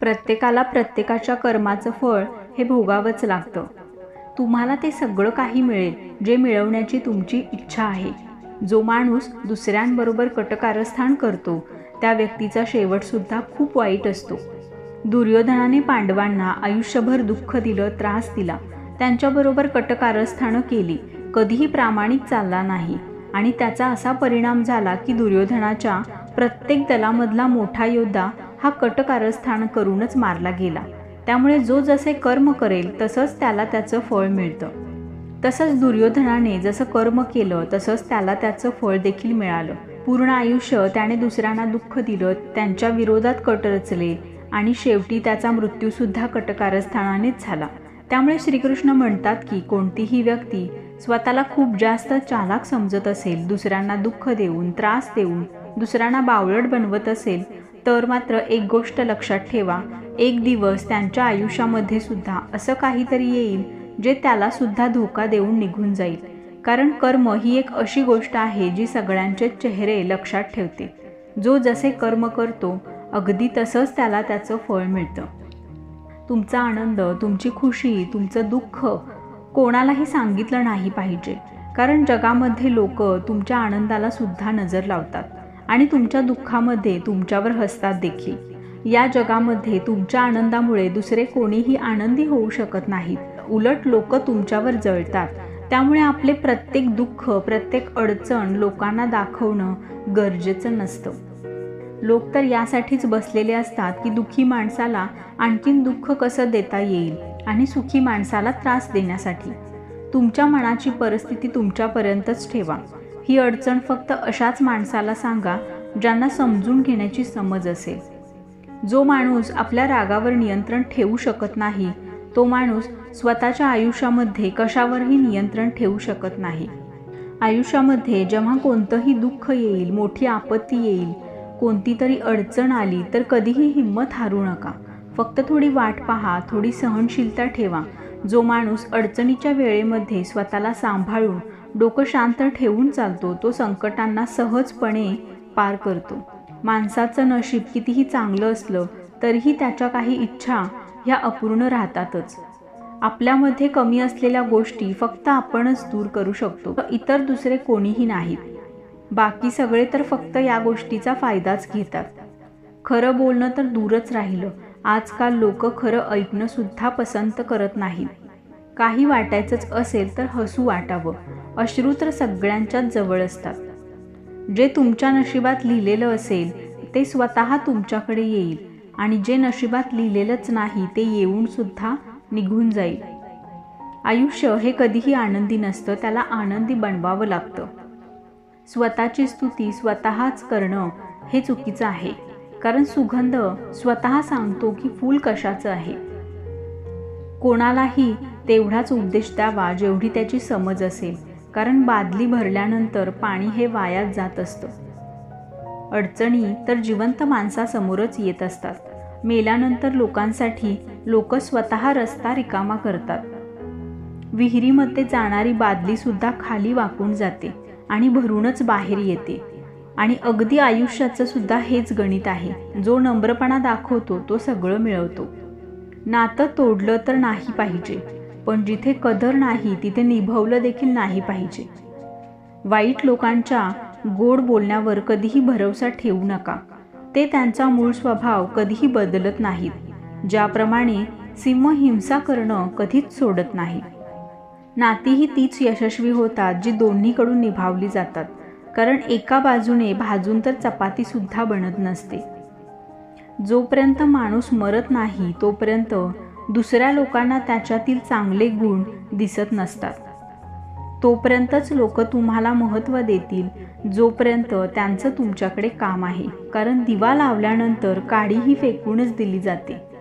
प्रत्येकाला प्रत्येकाच्या कर्माचं फळ हे भोगावंच लागतं. तुम्हाला ते सगळं काही मिळेल जे मिळवण्याची तुमची इच्छा आहे. जो माणूस दुसऱ्यांबरोबर कटकारस्थान करतो त्या व्यक्तीचा शेवटसुद्धा खूप वाईट असतो. दुर्योधनाने पांडवांना आयुष्यभर दुःख दिलं त्रास दिला. त्यांच्याबरोबर कटकारस्थानं केली. कधीही प्रामाणिक चालला नाही. आणि त्याचा असा परिणाम झाला की दुर्योधनाच्या प्रत्येक दलामधला मोठा योद्धा हा कटकारस्थान करूनच मारला गेला. त्यामुळे जो जसे कर्म करेल तसंच त्याला त्याचं फळ मिळतं. तसंच दुर्योधनाने जसं कर्म केलं तसंच त्याला त्याचं फळ देखील मिळालं. पूर्ण आयुष्य त्याने दुसऱ्यांना दुःख दिलं त्यांच्या विरोधात कट रचले आणि शेवटी त्याचा मृत्यूसुद्धा कटकारस्थानानेच झाला. त्यामुळे श्रीकृष्ण म्हणतात की कोणतीही व्यक्ती स्वतःला खूप जास्त चालाक समजत असेल दुसऱ्यांना दुःख देऊन त्रास देऊन दुसऱ्यांना बावळट बनवत असेल तर मात्र एक गोष्ट लक्षात ठेवा एक दिवस त्यांच्या आयुष्यामध्ये सुद्धा असं काहीतरी येईल जे त्याला सुद्धा धोका देऊन निघून जाईल. कारण कर्म ही एक अशी गोष्ट आहे जी सगळ्यांचे चेहरे लक्षात ठेवते. जो जसे कर्म करतो अगदी तसंच त्याला त्याचं फळ मिळतं. तुमचा आनंद तुमची खुशी तुमचं दुःख कोणालाही सांगितलं नाही पाहिजे. कारण जगामध्ये लोक तुमच्या आनंदाला सुद्धा नजर लावतात. आणि तुमच्या दुःखामध्ये तुमच्यावर हसतात देखील. या जगामध्ये तुमच्या आनंदामुळे दुसरे कोणीही आनंदी होऊ शकत नाहीत. उलट लोक तुमच्यावर जळतात. त्यामुळे आपले प्रत्येक दुःख प्रत्येक अडचण लोकांना दाखवणं गरजेचं नसतं. लोक तर यासाठीच बसलेले असतात की दुःखी माणसाला आणखीन दुःख कसं देता येईल आणि सुखी माणसाला त्रास देण्यासाठी. तुमच्या मनाची परिस्थिती तुमच्यापर्यंतच ठेवा. ही अडचण फक्त अशाच माणसाला सांगा ज्यांना समजून घेण्याची समज असेल. जो माणूस आपल्या रागावर नियंत्रण ठेवू शकत नाही तो माणूस स्वतःच्या आयुष्यामध्ये कशावरही नियंत्रण ठेवू शकत नाही. आयुष्यामध्ये जेव्हा कोणतंही दुःख येईल मोठी आपत्ती येईल कोणती तरी अडचण आली तर कधीही हिंमत हारू नका. फक्त थोडी वाट पहा थोडी सहनशीलता ठेवा. जो माणूस अडचणीच्या वेळेमध्ये स्वतःला सांभाळून डोकं शांत ठेवून चालतो तो संकटांना सहजपणे पार करतो. माणसाचं नशीब कितीही चांगलं असलं तरीही त्याच्या काही इच्छा ह्या अपूर्ण राहतातच. आपल्यामध्ये कमी असलेल्या गोष्टी फक्त आपणच दूर करू शकतो इतर दुसरे कोणीही नाहीत. बाकी सगळे तर फक्त या गोष्टीचा फायदाच घेतात. खरं बोलणं तर दूरच राहिलं. आजकाल लोक खरं ऐकणंसुद्धा पसंत करत नाहीत. काही वाटायचंच असेल तर हसू वाटावं अश्रू तर सगळ्यांच्याच जवळ असतात. जे तुमच्या नशिबात लिहिलेलं असेल ते स्वतः तुमच्याकडे येईल आणि जे नशिबात लिहिलेलंच नाही ते येऊन सुद्धा निघून जाईल. आयुष्य हे कधीही आनंदी नसतं त्याला आनंदी बनवावं लागतं. स्वतःची स्तुती स्वतःच करणं हे चुकीचं आहे. कारण सुगंध स्वतः सांगतो की फूल कशाचं आहे. कोणालाही तेवढाच उपदेश द्यावा जेवढी त्याची समज असेल. कारण बादली भरल्यानंतर पाणी हे वायात जात असतं. अडचणी तर जिवंत माणसासमोरच येत असतात. मेल्यानंतर लोकांसाठी लोक स्वतः रस्ता रिकामा करतात. विहिरीमध्ये जाणारी बादलीसुद्धा खाली वाकून जाते आणि भरूनच बाहेर येते. आणि अगदी आयुष्याचं सुद्धा हेच गणित आहे. जो नम्रपणा दाखवतो तो सगळं मिळवतो. नातं तोडलं तर नाही पाहिजे. पण जिथे कदर नाही तिथे निभवलं देखील नाही पाहिजे. वाईट लोकांच्या गोड बोलण्यावर कधीही भरवसा ठेवू नका. ते त्यांचा मूळ स्वभाव कधीही बदलत नाहीत. ज्याप्रमाणे सिंह हिंसा करणं कधीच सोडत नाही. नातीही तीच यशस्वी होतात जी दोन्हीकडून निभावली जातात. कारण एका बाजूने भाजून तर चपातीसुद्धा बनत नसते. जोपर्यंत माणूस मरत नाही तोपर्यंत दुसऱ्या लोकांना त्याच्यातील चांगले गुण दिसत नसतात. तोपर्यंतच लोक तुम्हाला महत्त्व देतील जोपर्यंत त्यांचं तुमच्याकडे काम आहे. कारण दिवा लावल्यानंतर काडीही फेकूनच दिली जाते.